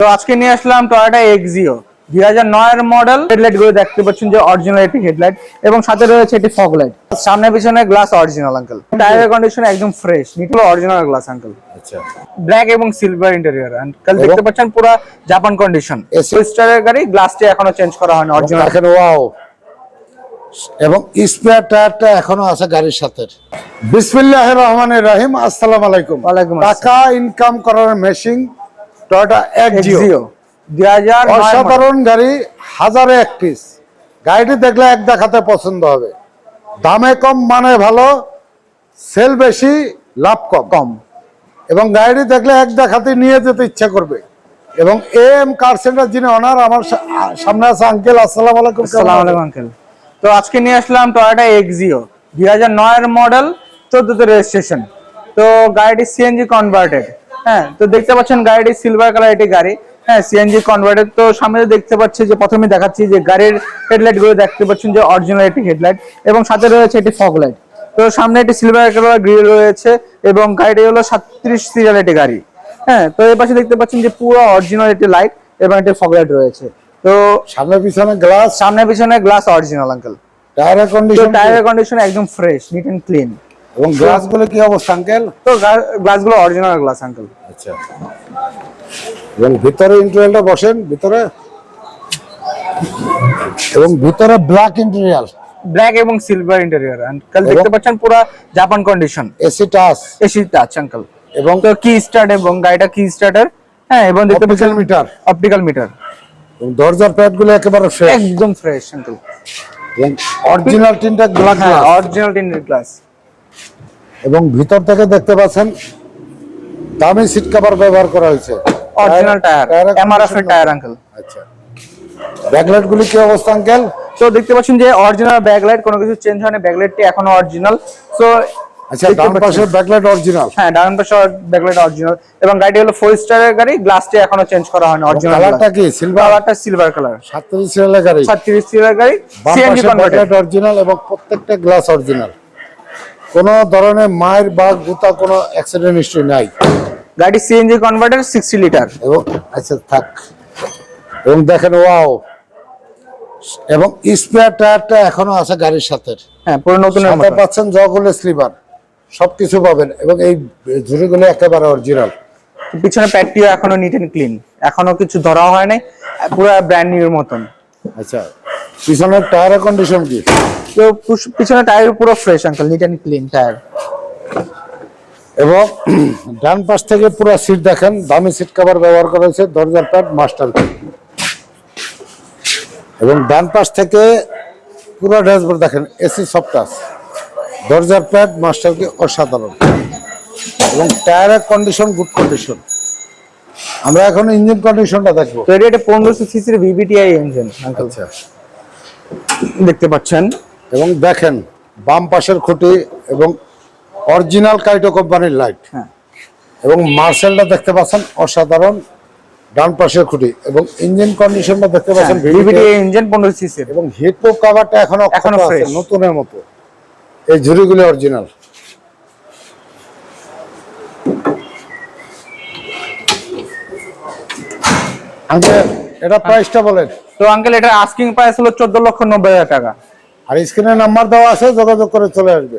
তো আজকে নিয়ে আসলাম টয়োটা এক্সিও দুই হাজার নয়ের মডেল হেডলাইটগুলো দেখতে পাচ্ছেন যে অরিজিনাল একটি হেডলাইট এবং সাথে রয়েছে একটি ফগ লাইট সামনে পিছনে গ্লাস অরিজিনাল আঙ্কেল টায়ারের কন্ডিশন একদম ফ্রেশ নিটল অরিজিনাল গ্লাস আঙ্কেল আচ্ছা। ব্ল্যাক এবং সিলভার ইন্টেরিয়র আঙ্কেল এবং- দেখতে পাচ্ছেন পুরো জাপান কন্ডিশন স্টারের গাড়ি গ্লাসটি এখনও চেঞ্জ করা হয়নি অরিজিনাল দেখেন ওয়াও এবং স্পেয়ার টায়ারটা এখনও আছে গাড়ির সাথে। বিসমিল্লাহ রহমান রহিম আসসালামু আলাইকুম। ওয়ালাইকুম আসসালাম। টাকা ইনকাম করার মেশিন টয়োটা এক্সিও এক্সিও দুই হাজার অসাধারণ গাড়ি হাজারে এক পিস গাড়িটি দেখলে এক দেখাতে পছন্দ হবে। দামে কম মানে ভালো সেল বেশি লাভ কম। কম। এবং গাড়িটি দেখলে এক দেখাতে নিয়ে যেতে ইচ্ছা করবে। এবং এম কার সেন্টার যিনি অনার আমার সামনে আছে আঙ্কেল আসসালাম আলাইকুম আসসালামু? আলাইকুম আঙ্কেল তো আজকে নিয়ে আসলাম টয়োটা এক্সিও দুই হাজার নয়ের মডেল চোদ্দতে রেজিস্ট্রেশন তো গাড়িটি সিএনজি কনভার্টেড হ্যাঁ তো দেখতে পাচ্ছেন গাড়িটি সিলভার কালার একটি গাড়ি। হ্যাঁ সিএনজি কনভার্টেড তো সামনে দেখতে পাচ্ছি যে প্রথমে দেখাচ্ছি যে গাড়ির হেডলাইটগুলো দেখতে পাচ্ছেন যে অরিজিনাল একটি হেডলাইট এবং সাথে রয়েছে একটি ফগ লাইট তো সামনে একটি সিলভার কালার গ্রিল রয়েছে এবং গাড়িটি হলো সাতত্রিশ সিরিয়াল একটি গাড়ি। হ্যাঁ তো এই পাশে দেখতে পাচ্ছেন যে পুরো অরিজিনাল একটি লাইট এবং একটি ফগ লাইট রয়েছে। তো সামনে পিছনে গ্লাস সামনে পিছনে গ্লাস অরিজিনাল আঙ্কেল টায়ারের কন্ডিশন টায়ারের কন্ডিশন একদম ফ্রেশ নিট এন্ড ক্লিন এবং গ্লাসগুলো কি অবস্থা আঙ্কেল তো গ্লাসগুলো অরিজিনাল গ্লাস আঙ্কেল আচ্ছা। এবং ভিতরে ইন্টেরিয়ালটা বসেন ভিতরে। এবং ভিতরে ব্ল্যাক ইন্টেরিয়াল ব্ল্যাক এবং সিলভার ইন্টেরিয়র আঙ্কেল এবং- দেখতে পাচ্ছেন পুরো Japan condition AC touch AC touch uncle এবং তো কি স্টার্ট এবং গাড়িটা কি স্টার্টার হ্যাঁ এবং দেখতে পাচ্ছেন মিটার অপটিক্যাল মিটার দরজার প্যাডগুলো একেবারে ফ্রেশ একদম ফ্রেশ আঙ্কেল অরিজিনাল তিনটা হ্যাঁ অরিজিনাল টিনের গ্লাস এবং ভিতর থেকে দেখতে পাচ্ছেন দামি সিট কভার ব্যবহার করা হয়েছে। অরিজিনাল টায়ার এমআরএফ এর টায়ার আঙ্কেল আচ্ছা। ব্যাকলাইট গুলি কি অবস্থা আঙ্কেল তো দেখতে পাচ্ছেন যে অরিজিনাল ব্যাকলাইট কোনো কিছু চেঞ্জ হয়নি ব্যাকলাইটটি এখনও অরিজিনাল সো আচ্ছা ডান পাশে ব্যাকলাইট অরিজিনাল হ্যাঁ ডান ব্যাকলাইট অরিজিনাল এবং গাড়িটি হলো ফোর স্টারের গাড়ি গ্লাসটি এখনও চেঞ্জ করা হয়নি অরিজিনাল কালারটা কি সিলভার কালারটা সিলভার কালার সিরিয়ালের গাড়ি। 36 সিরিয়াল গাড়ি সিএনজি পাশে অরিজিনাল এবং প্রত্যেকটা গ্লাস অরিজিনাল কোনো ধরনের মায়ের বা গুতা কোনো অ্যাক্সিডেন্ট হিস্ট্রি নাই। গাড়ি সিএনজি কনভার্টেড 60 লিটার এবং আচ্ছা থাক। এবং দেখেন ওয়াও এবং স্পেয়ার টায়ারটা এখনও আছে গাড়ির সাথে। হ্যাঁ পুরো মতো। পাচ্ছেন জগুলো স্লিপার সবকিছু পাবেন এবং এই ঝুড়িগুলো একেবারে অরিজিনাল পিছনে প্যাডটিও এখনও নিট এন্ড ক্লিন এখনও কিছু ধরা হয় নাই পুরো ব্র্যান্ড নিউর মতন। আচ্ছা। পিছনের টায়ারের কন্ডিশন কি? তো পুশ- পিছনে টায়ার পুরো fresh uncle neat and clean tyre এবং ডান পাশ থেকে পুরো সিট দেখেন দামি সিট কভার ব্যবহার করা হয়েছে দরজার প্যাড মাস্টার এবং ডান পাশ থেকে পুরো ড্যাশবোর্ড দেখেন এসি সফটাস দরজার প্যাড মাস্টার কি অসাধারণ। এবং টায়ারের কন্ডিশন গুড কন্ডিশন আমরা এখন ইঞ্জিন কন্ডিশনটা দেখব। তো এটা একটা পনেরোশো সিসির ভিভিটিআই ইঞ্জিন আঙ্কেল আচ্ছা। দেখতে পাচ্ছেন। এবং দেখেন বাম পাশের খুঁটি এবং অরিজিনাল কাইটো কোম্পানির লাইট। হ্যাঁ। এবং মার্সেলটা দেখতে পাচ্ছেন অসাধারণ ডান পাশের খুঁটি এবং ইঞ্জিন কন্ডিশনটা দেখতে পাচ্ছেন VVT ভিভিটিআই ইঞ্জিন পনেরো সিসির। এবং প্রুফ কভারটা এখনও এখনও নতুনের মতো। এই ঝুড়িগুলি অরিজিনাল আঙ্কেল এটা প্রাইসটা বলেন। তো আঙ্কেল এটা আস্কিং প্রাইস হলো চোদ্দ লক্ষ নব্বই হাজার টাকা। আর স্ক্রিনে নাম্বার দেওয়া আছে যোগাযোগ করে চলে আসবে।